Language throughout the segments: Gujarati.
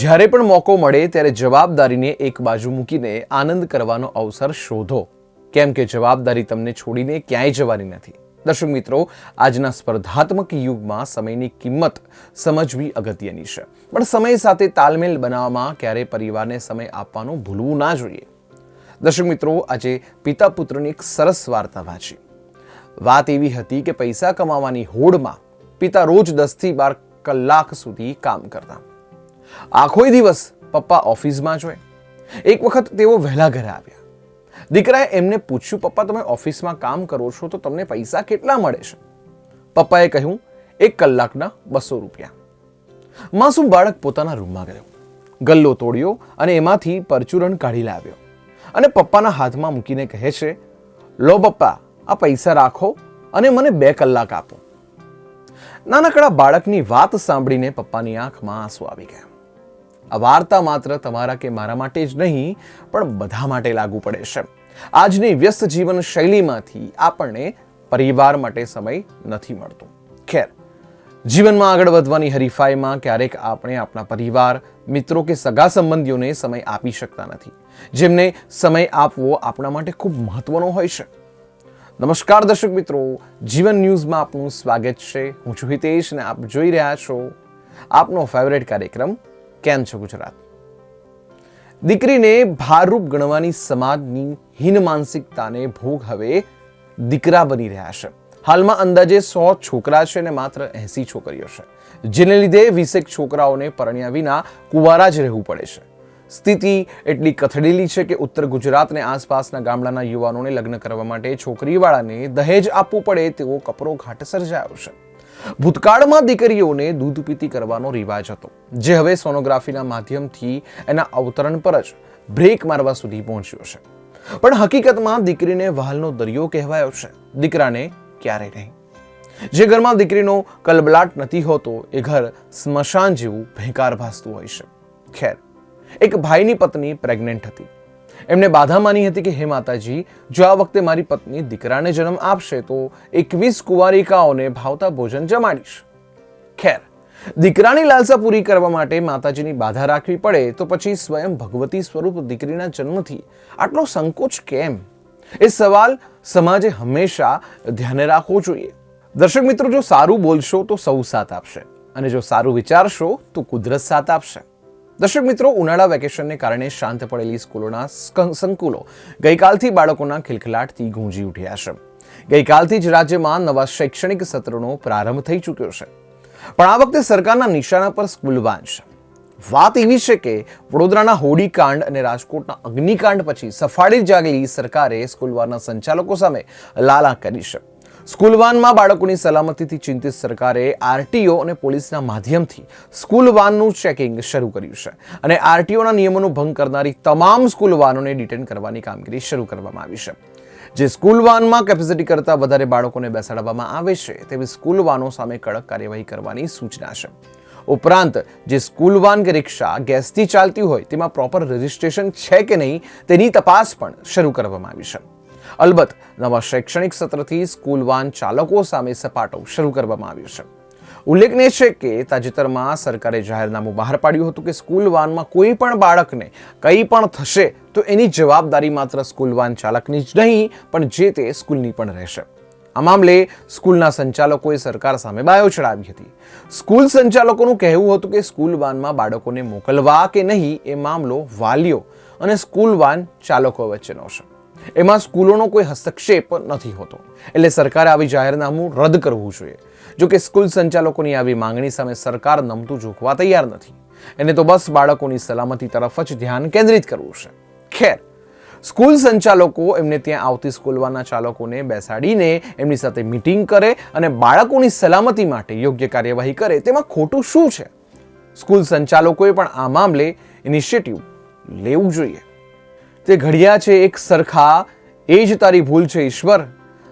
જ્યારે પણ મોકો મળે ત્યારે જવાબદારીને એક બાજુ મૂકીને આનંદ કરવાનો અવસર શોધો. કેમ કે જવાબદારી તમને છોડીને ક્યાંય જવાની નથી. દર્શક મિત્રો, આજના સ્પર્ધાત્મક યુગમાં સમયની કિંમત સમજવી અગત્યની છે. પણ સમય સાથે તાલમેલ બનાવવામાં ક્યારેય પરિવારને સમય આપવાનું ભૂલવું ના જોઈએ. દર્શક મિત્રો, આજે પિતા પુત્રની એક સરસ વાર્તા વાંચી. વાત એવી હતી કે પૈસા કમાવાની હોડમાં પિતા રોજ દસથી બાર કલાક સુધી કામ કરતા. આખોય દિવસ પપ્પા ઓફિસમાં જ હોય. એક વખત તેઓ વહેલા ઘરે આવ્યા. દીકરાએ એમને પૂછ્યું, પપ્પા, તમે ઓફિસમાં કામ કરો છો તો તમને પૈસા કેટલા મળે છે? પપ્પાએ કહ્યું, એક કલાકના બસો રૂપિયા. માસુમ બાળક પોતાના રૂમમાં ગયો. ગલ્લો તોડ્યો અને એમાંથી પરચુરણ કાઢી લાવ્યો. અને પપ્પાના હાથમાં મૂકીને કહે છે, લો પપ્પા, આ પૈસા રાખો અને મને બે કલાક આપો. નાનકડા બાળકની વાત સાંભળીને પપ્પાની આંખમાં આંસુ આવી ગયા. આ વાર્તા માત્ર તમારા કે મારા માટે જ નહીં, પણ બધા માટે લાગુ પડે છે. આજની વ્યસ્ત જીવન શૈલીમાંથી આપણને પરિવાર માટે સમય નથી મળતો. ખેર, જીવનમાં આગળ વધવાની હરીફાઈમાં ક્યારેક આપણે આપણા પરિવાર, મિત્રો કે સગા સંબંધીઓને સમય આપી શકતા નથી. જેમને સમય આપવો આપણા માટે ખૂબ મહત્વનો હોય છે. નમસ્કાર દર્શક મિત્રો, જીવન ન્યૂઝમાં આપનું સ્વાગત છે. હું છું હિતેશ અને આપ જોઈ રહ્યા છો આપનો ફેવરેટ કાર્યક્રમ કેમ છો ગુજરાત? દીકરીને ભારરૂપ ગણવાની સમાજની હીન માનસિકતાને ભોગ હવે દીકરા બની રહ્યા છે. હાલમાં અંદાજે સો છોકરા છે અને માત્ર એસી છોકરીઓ છે. જેને લીધે વીસેક છોકરાઓને પરણ્યા વિના કુંવારા જ રહેવું પડે છે. સ્થિતિ એટલી કથળેલી છે કે ઉત્તર ગુજરાતને આસપાસના ગામડાના યુવાનોને લગ્ન કરવા માટે છોકરીવાળાને દહેજ આપવું પડે તેવો કપરો ઘાટ સર્જાયો છે. ભૂતકાળમાં દીકરીઓને દૂધ પીતી કરવાનો રિવાજ હતો. જે હવે સોનોગ્રાફીના માધ્યમથી એના અવતરણ પર જ બ્રેક મારવા સુધી પહોંચ્યો છે. પણ હકીકતમાં દીકરીને વહાલનો દરિયો કહેવાયો છે. દીકરાને ક્યારે નહીં. જે ઘરમાં દીકરીનો કલબલાટ નથી હોતો, એ ઘર સ્મશાન જેવું ભેંકાર ભાસતું હોય છે. ખેર, એક ભાઈની પત્ની પ્રેગ્નેન્ટ હતી. એમને બાધા માની હતી કે, હે માતાજી, જો આ વખતે મારી પત્ની દીકરાને જન્મ આપશે, તો એકવીસ કુંવારિકાઓને ભાવતા ભોજન જમાડીશ. ખેર, દીકરાની લાલસા પૂરી કરવા માટે માતાજીની બાધા રાખવી પડે, તો પછી સ્વયં ભગવતી સ્વરૂપ દીકરીના જન્મથી આટલો સંકોચ કેમ? એ સવાલ સમાજે હંમેશા ધ્યાને રાખવો જોઈએ. દર્શક મિત્રો, જો સારું બોલશો, તો સૌ સાથ આપશે. અને જો સારું વિચારશો, તો કુદરત સાથ આપશે. દર્શક મિત્રો, ઉનાળા વેકેશનને કારણે શાંત પડેલી સ્કૂલોના સંકુલો ગઈકાલથી બાળકોના ખિલખિલાટથી ગુંજી ઉઠ્યા છે. ગઈકાલથી જ રાજ્યમાં નવા શૈક્ષણિક સત્રનો પ્રારંભ થઈ ચૂક્યો છે. પણ આ વખતે સરકારના નિશાના પર સ્કૂલ છે. વાત એવી છે કે વડોદરાના હોડીકાંડ અને રાજકોટના અગ્નિકાંડ પછી સફાળી જાગેલી સરકારે સ્કૂલવારના સંચાલકો સામે લાલા કરી છે. સ્કૂલ વાનમાં બાળકોની સલામતીથી ચિંતિત સરકારે આરટીઓ અને પોલીસના માધ્યમથી સ્કૂલ વાનનું ચેકિંગ શરૂ કર્યું છે. અને આરટીઓના નિયમોનો ભંગ કરનારી તમામ સ્કૂલ વાનોને ડિટેન કરવાની કામગીરી શરૂ કરવામાં આવી છે. જે સ્કૂલ વાનમાં કેપેસિટી કરતાં વધારે બાળકોને બેસાડવામાં આવે છે, તેવી સ્કૂલ વાનો સામે કડક કાર્યવાહી કરવાની સૂચના છે. ઉપરાંત, જે સ્કૂલ વાન કે રિક્ષા ગેસથી ચાલતી હોય, તેમાં પ્રોપર રજિસ્ટ્રેશન છે કે નહીં તેની તપાસ પણ શરૂ કરવામાં આવી છે. અલબત્ત, નવા શૈક્ષણિક સત્રથી સ્કૂલ વાન ચાલકો સામે સપાટો શરૂ કરવામાં આવ્યો છે. ઉલ્લેખનીય છે કે તાજેતરમાં સરકારે જાહેરનામું બહાર પાડ્યું હતું કે સ્કૂલ વાનમાં કોઈ પણ બાળકને કંઈ પણ થશે તો એની જવાબદારી માત્ર સ્કૂલ વાન ચાલકની જ નહીં, પણ જે તે સ્કૂલની પણ રહેશે. આ મામલે સ્કૂલના સંચાલકોએ સરકાર સામે બાયો ચડાવી હતી. સ્કૂલ સંચાલકોનું કહેવું હતું કે સ્કૂલ વાનમાં બાળકોને મોકલવા કે નહીં એ મામલો વાલીઓ અને સ્કૂલ વાન ચાલકો વચ્ચેનો છે. એમાં સ્કૂલોનો કોઈ હસ્તક્ષેપ નથી હોતો. એટલે સરકારે આવી જાહેરનામું રદ કરવું જોઈએ. જો કે સ્કૂલ સંચાલકોની આવી માંગણી સામે સરકાર નમતું ઝૂકવા તૈયાર નથી. એને તો બસ બાળકોની સલામતી તરફ જ ધ્યાન કેન્દ્રિત કરવું છે. ખેર, સ્કૂલ સંચાલકો એમને ત્યાં આવતી સ્કૂલવાના ચાલકોને બેસાડીને એમની સાથે મિટિંગ કરે અને બાળકોની સલામતી માટે યોગ્ય કાર્યવાહી કરે, તેમાં ખોટું શું છે? સ્કૂલ સંચાલકોએ પણ આ મામલે ઇનિશિયેટિવ લેવું જોઈએ. તે ઘડિયા છે એક સરખા, એ જ તારી ભૂલ છે ઈશ્વર.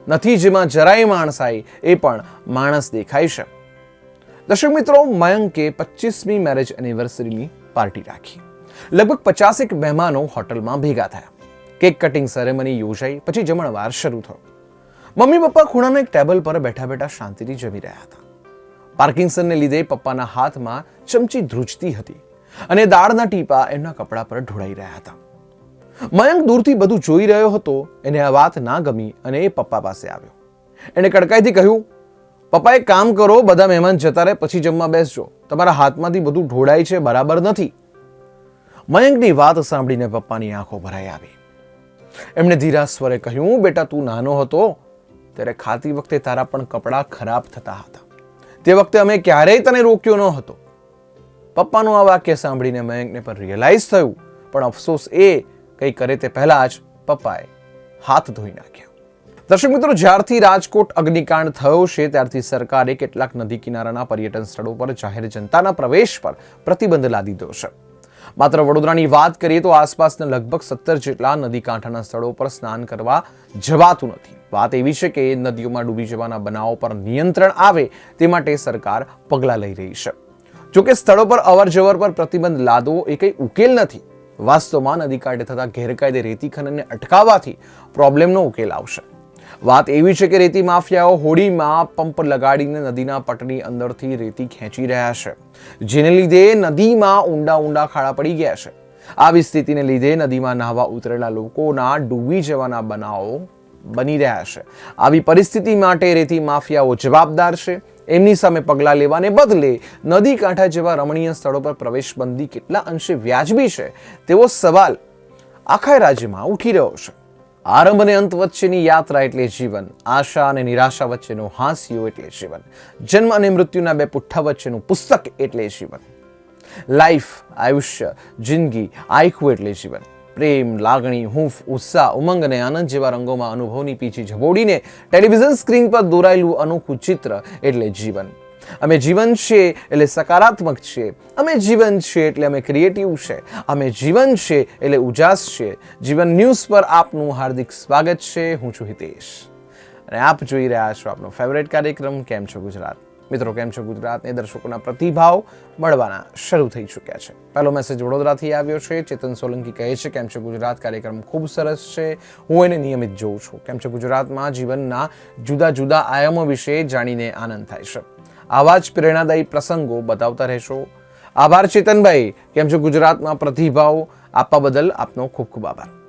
નથી જેમાં જરાય માણસાઈ, એ પણ માણસ દેખાય છે. દર્શક મિત્રો, મયંકે પચીસમી મેરેજ એનિવર્સરીની પાર્ટી રાખી. લગભગ પચાસેક મહેમાનો હોટલમાં ભેગા થયા. કેક કટિંગ સેરેમની યોજાઈ, પછી જમણવાર શરૂ થયો. મમ્મી પપ્પા ખૂણાના એક ટેબલ પર બેઠા બેઠા શાંતિથી જમી રહ્યા હતા. પાર્કિન્સનને લીધે પપ્પાના હાથમાં ચમચી ધ્રુજતી હતી અને દાળના ટીપા એમના કપડા પર ઢોળાઈ રહ્યા હતા. મયંક દૂરથી બધું જોઈ રહ્યો હતો, એને આ વાત ના ગમી અને એ પપ્પા પાસે આવ્યો. એણે કડકાઈથી કહ્યું, પપ્પા, એક કામ કરો, બધા મહેમાન જતા રહે, પછી જમવા બેસજો. તમારા હાથમાંથી બધું ઢોળાય છે, બરાબર નથી. મયંકની વાત સાંભળીને પપ્પાની આંખો ભરાઈ આવી. એમણે ધીરા સ્વરે કહ્યું, બેટા, તું નાનો હતો, ત્યારે ખાતી વખતે તારા પણ કપડાં ખરાબ થતા હતા. તે વખતે અમે ક્યારેય તને રોક્યો ન હતો. પપ્પાનું આ વાક્ય સાંભળીને મયંકને પણ રિયલાઇઝ થયું, પણ અફસોસ એ કંઈ કરે તે પહેલાં જ પપ્પાએ હાથ ધોઈ નાખ્યા. દર્શક મિત્રો, જ્યારથી રાજકોટ અગ્નિકાંડ થયો છે, ત્યારથી સરકારે કેટલાક નદી કિનારાના પર્યટન સ્થળો પર જાહેર જનતાના પ્રવેશ પર પ્રતિબંધ લાદી દીધો છે. માત્ર વડોદરાની વાત કરીએ તો આસપાસના લગભગ સત્તર જેટલા નદી કાંઠાના સ્થળો પર સ્નાન કરવા જવાતું નથી. વાત એવી છે કે નદીઓમાં ડૂબી જવાના બનાવો પર નિયંત્રણ આવે તે માટે સરકાર પગલાં લઈ રહી છે. જોકે સ્થળો પર અવર જવર પર પ્રતિબંધ લાદવો એ કંઈ ઉકેલ નથી. વાસ્તવમાં નદી કાંઠે થતા ગેરકાયદે રેતી ખનનને અટકાવવાથી પ્રોબ્લેમનો ઉકેલ આવશે. વાત એવી છે કે રેતી માફિયાઓ હોડીમાં પંપ લગાડીને નદીના પટની અંદરથી રેતી ખેંચી રહ્યા છે, જેને લીધે નદીમાં ઊંડા ઊંડા ખાડા પડી ગયા છે. આવી સ્થિતિને લીધે નદીમાં નહાવા ઉતરેલા લોકોના ડૂબી જવાના બનાવો બની રહ્યા છે. આવી પરિસ્થિતિ માટે રેતી માફિયાઓ જવાબદાર છે. એમની સામે પગલાં લેવાને બદલે નદી કાંઠા જેવા રમણીય સ્થળો પર પ્રવેશબંધી કેટલા અંશે વ્યાજબી છે, તેવો સવાલ આખા રાજ્યમાં ઉઠી રહ્યો છે. આરંભ અને અંત વચ્ચેની યાત્રા એટલે જીવન, આશા અને નિરાશા વચ્ચેનો હાંસિયો એટલે જીવન, જન્મ અને મૃત્યુના બે પુઠ્ઠા વચ્ચેનું પુસ્તક એટલે જીવન, લાઈફ, આયુષ્ય, જિંદગી આખું એટલે જીવન પ્રેમ, લાગણી, હૂંફ, ઉત્સાહ, ઉમંગ અને આનંદ જેવા રંગોમાં અનુભવની પીછી ઝબોડીને ટેલિવિઝન સ્ક્રીન પર દોરાયેલું અનોખું ચિત્ર એટલે જીવન. અમે જીવન છીએ એટલે સકારાત્મક છીએ અમે જીવન છીએ એટલે અમે ક્રિએટિવ છે. અમે જીવન છીએ એટલે ઉજાસ છે. જીવન ન્યૂઝ પર આપનું હાર્દિક સ્વાગત છે. હું છું હિતેશ. અને આપ જોઈ રહ્યા છો આપનો ફેવરેટ કાર્યક્રમ કેમ છો ગુજરાત? મિત્રો, કેમ છો? ગુજરાતને દર્શકોના પ્રતિભાવ મળવાના શરૂ થઈ ચૂક્યા છે. પહેલો મેસેજ વડોદરાથી આવ્યો છે. ચેતન સોલંકી કહે છે, કેમ છે ગુજરાત? કાર્યક્રમ ખૂબ સરસ છે. હું એને નિયમિત જોઉં છું. કેમ છે ગુજરાતમાં જીવનના જુદા જુદા આયામો વિશે જાણીને આનંદ થાય છે. આવા જ પ્રેરણાદાયી પ્રસંગો બતાવતા રહેશો. આભાર ચેતનભાઈ. કેમ છો ગુજરાતમાં પ્રતિભાવ આપવા બદલ આપનો ખૂબ ખૂબ આભાર.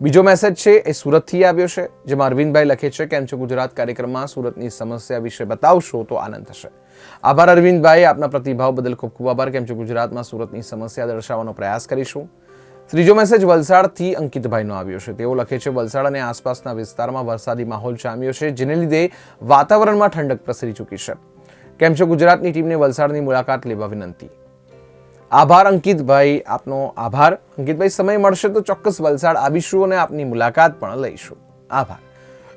બીજો મેસેજ છે, એ સુરતથી આવ્યો છે, જેમાં અરવિંદભાઈ લખે છે કેમ છો ગુજરાત? કાર્યક્રમમાં સુરતની સમસ્યા વિશે બતાવશો તો આનંદ થશે. આભાર અરવિંદભાઈ, આપના પ્રતિભાવ બદલ ખૂબ ખૂબ આભાર. કેમ છો ગુજરાતમાં સુરતની સમસ્યા દર્શાવવાનો પ્રયાસ કરીશું? ત્રીજો મેસેજ વલસાડથી અંકિતભાઈનો આવ્યો છે. તેઓ લખે છે, વલસાડ અને આસપાસના વિસ્તારમાં વરસાદી માહોલ જામ્યો છે, જેને લીધે વાતાવરણમાં ઠંડક પ્રસરી ચૂકી છે. કેમ છો ગુજરાતની ટીમને વલસાડની મુલાકાત લેવા વિનંતી. આભાર અંકિતભાઈ આપનો આભાર. અંકિતભાઈ સમય મળશે તો ચોક્કસ વલસાડ આવીશું અને આપની મુલાકાત પણ લઈશું. આભાર.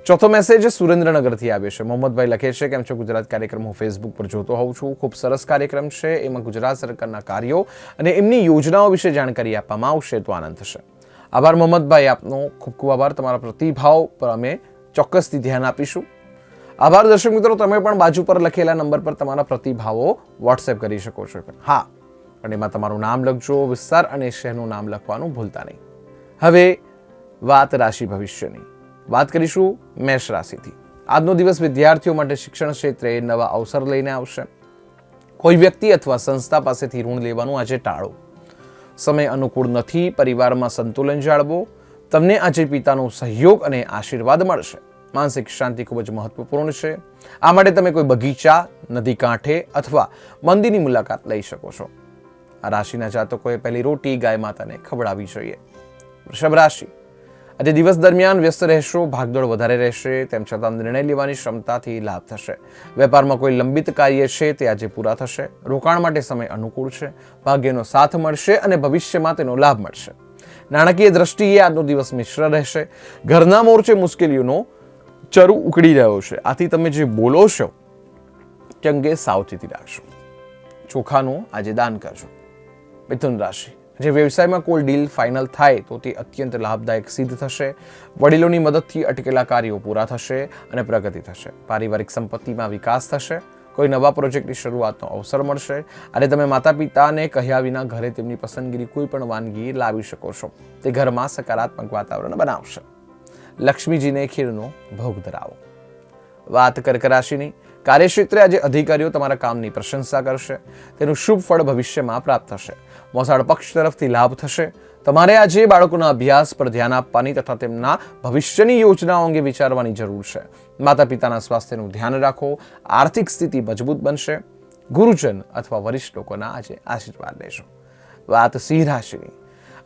ચોથો મેસેજ સુરેન્દ્રનગરથી આવ્યો છે. મોહમ્મદભાઈ લખે છે, કેમ છો? ગુજરાત કાર્યક્રમ હું ફેસબુક પર જોતો હોઉં છું. ખૂબ સરસ કાર્યક્રમ છે. એમાં ગુજરાત સરકારના કાર્યો અને એમની યોજનાઓ વિશે જાણકારી આપવામાં આવશે તો આનંદ થશે. આભાર, મોહમ્મદભાઈ. આપનો ખૂબ ખૂબ આભાર. તમારા પ્રતિભાવ પર અમે ચોક્કસથી ધ્યાન આપીશું. આભાર, દર્શક મિત્રો. તમે પણ બાજુ પર લખેલા નંબર પર તમારા પ્રતિભાવો વોટ્સએપ કરી શકો છો. હા પણ એમાં તમારું નામ લખજો, વિસ્તાર અને શહેરનું નામ લખવાનું ભૂલતા નહીં. હવે વાત રાશિ ભવિષ્યની. વાત કરીશું મેષ રાશિથી. આજનો દિવસ વિદ્યાર્થીઓ માટે શિક્ષણ ક્ષેત્રે નવા અવસર લઈને આવશે. કોઈ વ્યક્તિ અથવા સંસ્થા પાસેથી ઋણ લેવાનું આજે ટાળો. સમય અનુકૂળ નથી, પરિવારમાં સંતુલન જાળવો. તમને આજે પિતાનો સહયોગ અને આશીર્વાદ મળશે. માનસિક શાંતિ ખૂબ જ મહત્વપૂર્ણ છે. આ માટે તમે કોઈ બગીચા, નદી કાંઠે અથવા મંદિરની મુલાકાત લઈ શકો છો. આ રાશિના જાતકોએ પહેલી રોટી ગાય માતાને ખવડાવવી જોઈએ. વૃષભ રાશિ. આજે દિવસ દરમિયાન વ્યસ્ત રહેશો, ભાગદોડ વધારે રહેશે, તેમ છતાં નિર્ણય લેવાની ક્ષમતાથી લાભ થશે. વેપારમાં કોઈ લંબિત કાર્ય છે તે આજે પૂરા થશે. રોકાણ માટે સમય અનુકૂળ છે, ભાગ્યનો સાથ મળશે અને ભવિષ્યમાં તેનો લાભ મળશે. નાણાકીય દ્રષ્ટિએ આજનો દિવસ મિશ્ર રહેશે. ઘરના મોરચે મુશ્કેલીઓનો ચરુ ઉકળી રહ્યો છે. આથી તમે જે બોલો છો તે અંગે સાવચેતી રાખશો. ચોખાનું આજે દાન કરજો. મિથુન રાશિ. જે વ્યવસાયમાં કોઈ ડીલ ફાઇનલ થાય તો તે અત્યંત લાભદાયક સિદ્ધ થશે. વડીલોની મદદથી અટકેલા કાર્યો પૂરા થશે અને પ્રગતિ થશે. પારિવારિક સંપત્તિમાં વિકાસ થશે. કોઈ નવા પ્રોજેક્ટની શરૂઆતનો અવસર મળશે. અને તમે માતા પિતાને કહ્યા વિના ઘરે તેમની પસંદગીની કોઈ પણ વાનગી લાવી શકો છો. તે ઘરમાં સકારાત્મક વાતાવરણ બનાવશે. લક્ષ્મીજીને ખીરનો ભોગ ધરાવો. વાત કર્ક રાશિની કાર્યક્ષેત્રે આજે અધિકારીઓ તમારા કામની પ્રશંસા કરશે. તેનું શુભ ફળ ભવિષ્યમાં પ્રાપ્ત થશે. મોસાળ પક્ષ તરફથી લાભ થશે. તમારે આજે બાળકોના અભ્યાસ પર ધ્યાન આપવાની તથા તેમના ભવિષ્યની યોજનાઓ અંગે વિચારવાની જરૂર છે. માતા પિતાના સ્વાસ્થ્યનું ધ્યાન રાખો, આર્થિક સ્થિતિ મજબૂત બનશે. ગુરુજન અથવા વરિષ્ઠ લોકોના આજે આશીર્વાદ લેશો. વાત સિંહ રાશિની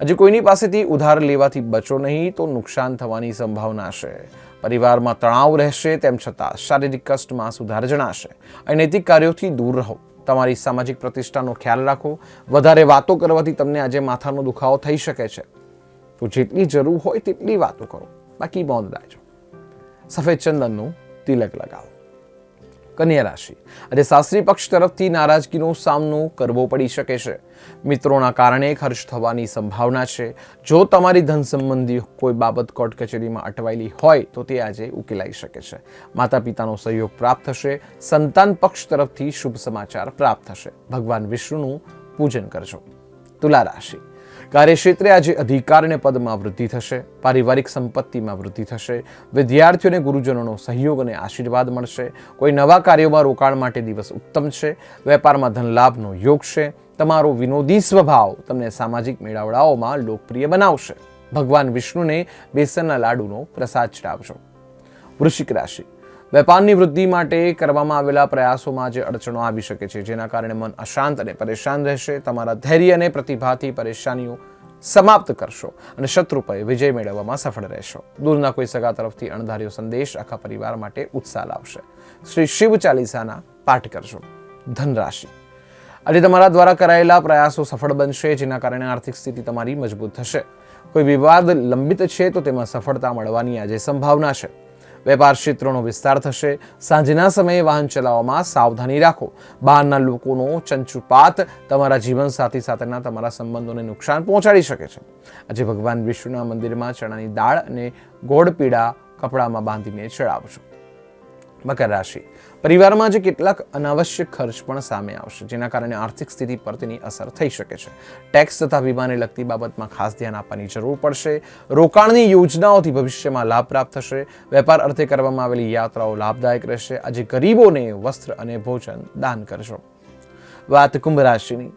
આજે કોઈની પાસેથી ઉધાર લેવાથી બચો નહીં તો નુકસાન થવાની સંભાવના છે. પરિવારમાં તણાવ રહેશે તેમ છતાં શારીરિક કષ્ટમાં સુધાર જણાશે. અને નૈતિક કાર્યોથી દૂર રહો. તમારી સામાજિક પ્રતિષ્ઠાનો ખ્યાલ રાખો. વધારે વાતો કરવાથી તમને આજે માથાનો દુખાવો થઈ શકે છે. તો જેટલી જરૂર હોય તેટલી વાતો કરો. બાકી બંધ રાખજો સફેદ ચંદનનું તિલક લગાવો. કન્યા રાશિ. આજે સાસરી પક્ષ તરફથી નારાજગીનો સામનો કરવો પડી શકે છે. મિત્રોના કારણે ખર્ચ થવાની સંભાવના છે. જો તમારી ધન સંબંધી કોઈ બાબત કોર્ટ કચેરીમાં અટવાયેલી હોય, તો તે આજે ઉકેલાઈ શકે છે. માતા પિતાનો સહયોગ પ્રાપ્ત થશે. સંતાન પક્ષ તરફથી શુભ સમાચાર પ્રાપ્ત થશે. ભગવાન વિષ્ણુનું પૂજન કરજો. તુલા રાશિ. કાર્યક્ષેત્રે આજે અધિકાર અને પદમાં વૃદ્ધિ થશે, પારિવારિક સંપત્તિમાં વૃદ્ધિ થશે, વિદ્યાર્થીઓને ગુરુજનોનો સહયોગ અને આશીર્વાદ મળશે, કોઈ નવા કાર્યોમાં રોકાણ માટે દિવસ ઉત્તમ છે, વેપારમાં ધન લાભનો યોગ છે, તમારો વિનોદી સ્વભાવ તમને સામાજિક મેળાવડાઓમાં લોકપ્રિય બનાવશે. ભગવાન વિષ્ણુને બેસનના લાડુનો પ્રસાદ ચડાવજો. વૃશ્ચિક રાશિ. વેપારની વૃદ્ધિ માટે કરવામાં આવેલા પ્રયાસોમાં જે અડચણો આવી શકે છે, જેના કારણે મન અશાંત અને પરેશાન રહેશે. તમારા ધૈર્ય અને પ્રતિભાથી પરેશાનીઓ સમાપ્ત કરશો અને શત્રુ પર વિજય મેળવવામાં સફળ રહેશો. દૂરના કોઈ સગા તરફથી અણધાર્યો સંદેશ આખા પરિવાર માટે ઉત્સાહ લાવશે. શ્રી શિવ ચાલીસાના પાઠ કરશો ધનરાશિ. આજે તમારા દ્વારા કરાયેલા પ્રયાસો સફળ બનશે, જેના કારણે આર્થિક સ્થિતિ તમારી મજબૂત થશે. કોઈ વિવાદ લંબિત છે તો તેમાં સફળતા મળવાની આજે સંભાવના છે. વેપાર ક્ષેત્રનો વિસ્તાર થશે. સાંજના સમયે વાહન ચલાવવામાં સાવધાની રાખો. બહારના લોકોનો ચંચુપાત તમારા જીવનસાથી સાથેના તમારા સંબંધોને નુકસાન પહોંચાડી શકે છે. આજે ભગવાન વિષ્ણુના મંદિરમાં ચણાની દાળ અને ગોળ પીડા કપડામાં બાંધીને ચડાવજો. મકર રાશિ. પરિવારમાં જે કેટલાક અનાવશ્યક ખર્ચ પણ સામે આવશે, જેના કારણે આર્થિક સ્થિતિ પર તેની અસર થઈ શકે છે. ટેક્સ તથા વીમાને લગતી બાબતમાં ખાસ ધ્યાન આપવાની જરૂર પડશે. રોકાણની યોજનાઓથી ભવિષ્યમાં લાભ પ્રાપ્ત થશે. વેપાર અર્થે કરવામાં આવેલી યાત્રાઓ લાભદાયક રહેશે. આજે ગરીબોને વસ્ત્ર અને ભોજન દાન કરજો. વાત કુંભ રાશિની.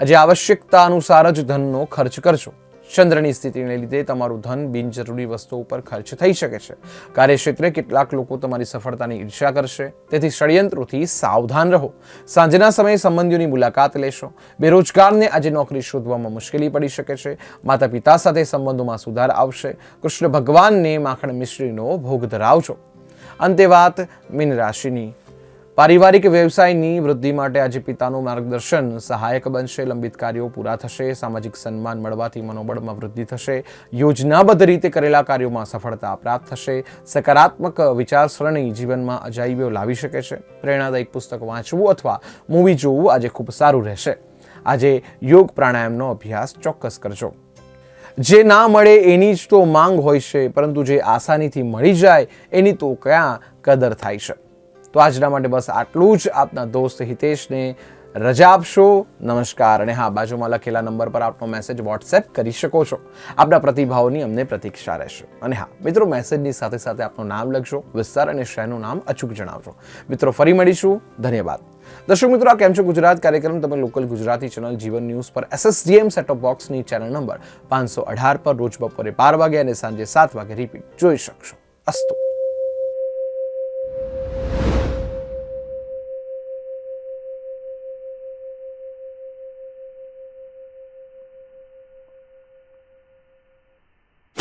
આજે આવશ્યકતા અનુસાર જ ધનનો ખર્ચ કરજો. ચંદ્રની સ્થિતિને લીધે તમારું ધન બિનજરૂરી વસ્તુઓ ઉપર ખર્ચ થઈ શકે છે. કાર્યક્ષેત્રે કેટલાક લોકો તમારી સફળતાની ઈર્ષા કરશે. તેથી ષડયંત્રોથી સાવધાન રહો. સાંજના સમયે સંબંધીઓની મુલાકાત લેશો. બેરોજગારને આજે નોકરી શોધવામાં મુશ્કેલી પડી શકે છે. માતા પિતા સાથે સંબંધોમાં સુધાર આવશે. કૃષ્ણ ભગવાનને માખણ મિશ્રીનો ભોગ ધરાવજો અંતે વાત મીન રાશિની પારિવારિક વ્યવસાયની વૃદ્ધિ માટે આજે પિતાનું માર્ગદર્શન સહાયક બનશે, લંબિત કાર્યો પૂરા થશે, સામાજિક સન્માન મળવાથી મનોબળમાં વૃદ્ધિ થશે, યોજનાબદ્ધ રીતે કરેલા કાર્યોમાં સફળતા પ્રાપ્ત થશે, સકારાત્મક વિચારસરણી જીવનમાં અજાયબીઓ લાવી શકે છે. પ્રેરણાદાયક પુસ્તક વાંચવું અથવા મૂવી જોવું આજે ખૂબ સારું રહેશે. આજે યોગ પ્રાણાયામનો અભ્યાસ ચોક્કસ કરજો. જે ના મળે એની જ તો માંગ હોય છે, પરંતુ જે આસાનીથી મળી જાય એની તો ક્યાં કદર થાય છે? તો આજના માટે બસ આટલું જ. આપના દોસ્ત હિતેશને રજા આપશો. નમસ્કાર. અને હા, બાજુમાં લખેલા નંબર પર આપનો મેસેજ વોટ્સએપ કરી શકો છો. આપના પ્રતિભાવોની અમને પ્રતીક્ષા રહેશે. અને હા, મિત્રો મેસેજની સાથે સાથે આપનું નામ લખજો, વિસ્તાર અને શહેરનું નામ અચૂક જણાવજો. મિત્રો, ફરી મળીશું. ધન્યવાદ. દર્શક મિત્રો, આ કેમ છો? ગુજરાત કાર્યક્રમ, તમે local Gujarati channel Jeevan news પર એસએસડીએમ સેટઅપ બોક્સની ચેનલ નંબર પાંચસો અઢાર પર રોજ બપોરે બાર વાગે અને સાંજે સાત વાગે રિપીટ જોઈ શકશો. અસ્તુ.